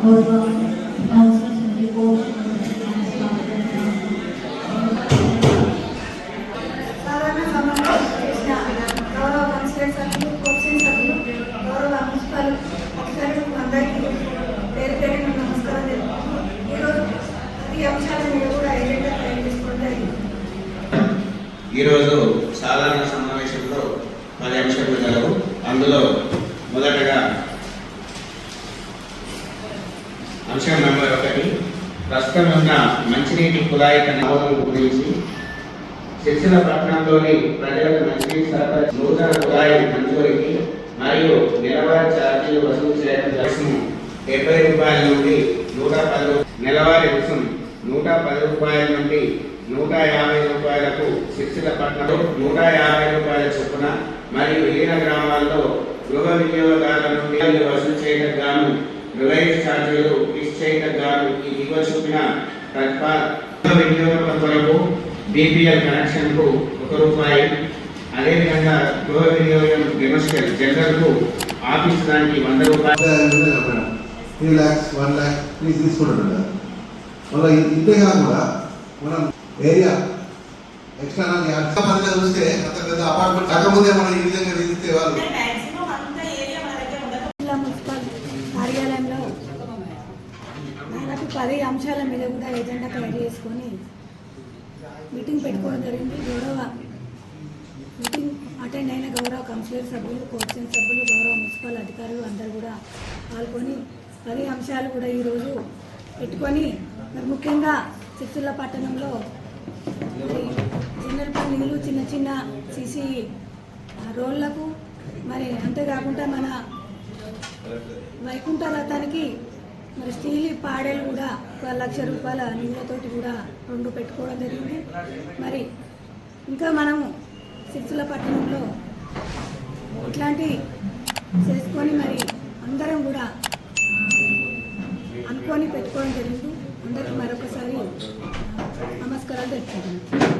ఈరోజు ఈ కూడా ఈరోజు సాధారణ సమావేశంలో పది అంశాలు గలవు అందులో మొదటగా అంశం నెంబర్ ఒకటి. ప్రస్తుతం ఉన్న మంచినీటి కుళాయి కనవడం గురించి శిక్షణ పట్టణంలోని ప్రజలకు మంచినీటి సరఫరా నూతన కుళాయి మంజూరికి మరియు నెలవారీ ఛార్జీలు వసూలు చేయడం రుసుము డెబ్బై రూపాయల నుండి నూట పది నెలవారీ రుసుం నూట పది రూపాయల నుండి నూట యాభై రూపాయలకు శిక్షణ పట్టణంలో నూట యాభై రూపాయల చొప్పున మరియు విలీన గ్రామాల్లో గృహ వినియోగదారుల నుండి వసూలు చేయడం గాను రిలయన్స్ ఛార్జీలు నిశ్చయిత గారు ఈ దిగువ చూపిన ప్రతిపాదన వినియోగం కొరకు బీపీఎల్ కనెక్షన్కు ఒక రూపాయి. అదేవిధంగా గృహ వినియోగం డెమోస్టర్ జనరల్కు ఆఫీస్ దానికి వంద రూపాయలు. Three lakhs one lakh please తీసుకుంటుంటారు మళ్ళీ ఇంతే కాకుండా మనం ఏరియా ఎక్స్ట్రా పరంగా చూస్తే అంత పెద్ద అపార్ట్మెంట్ కాకముందే మనం ఈ విధంగా పది అంశాల మీద కూడా ఎజెండా తయారు చేసుకొని మీటింగ్ పెట్టుకోవడం జరిగింది. గౌరవ మీటింగ్ అటెండ్ అయిన గౌరవ కౌన్సిలర్ సభ్యులు కోచింగ్ సభ్యులు గౌరవ మున్సిపల్ అధికారులు అందరూ కూడా పాల్గొని పది అంశాలు కూడా ఈరోజు పెట్టుకొని మరి ముఖ్యంగా చిత్తూర్ల పట్టణంలో మరి జనరల్ పనులు చిన్న చిన్న సీసీ రోళ్ళకు మరి అంతేకాకుండా మన వైకుంఠ రథానికి మరి స్టీల్ పాడేలు కూడా ఒక లక్ష రూపాయల నీళ్ళతోటి కూడా రెండు పెట్టుకోవడం జరిగింది. మరి ఇంకా మనము సిరిసిల్ల పట్టణంలో ఇట్లాంటి చేసుకొని మరి అందరం కూడా అనుకొని పెట్టుకోవడం జరిగింది. అందరికీ మరొకసారి నమస్కారాలు తెలుపుకుంటున్నాను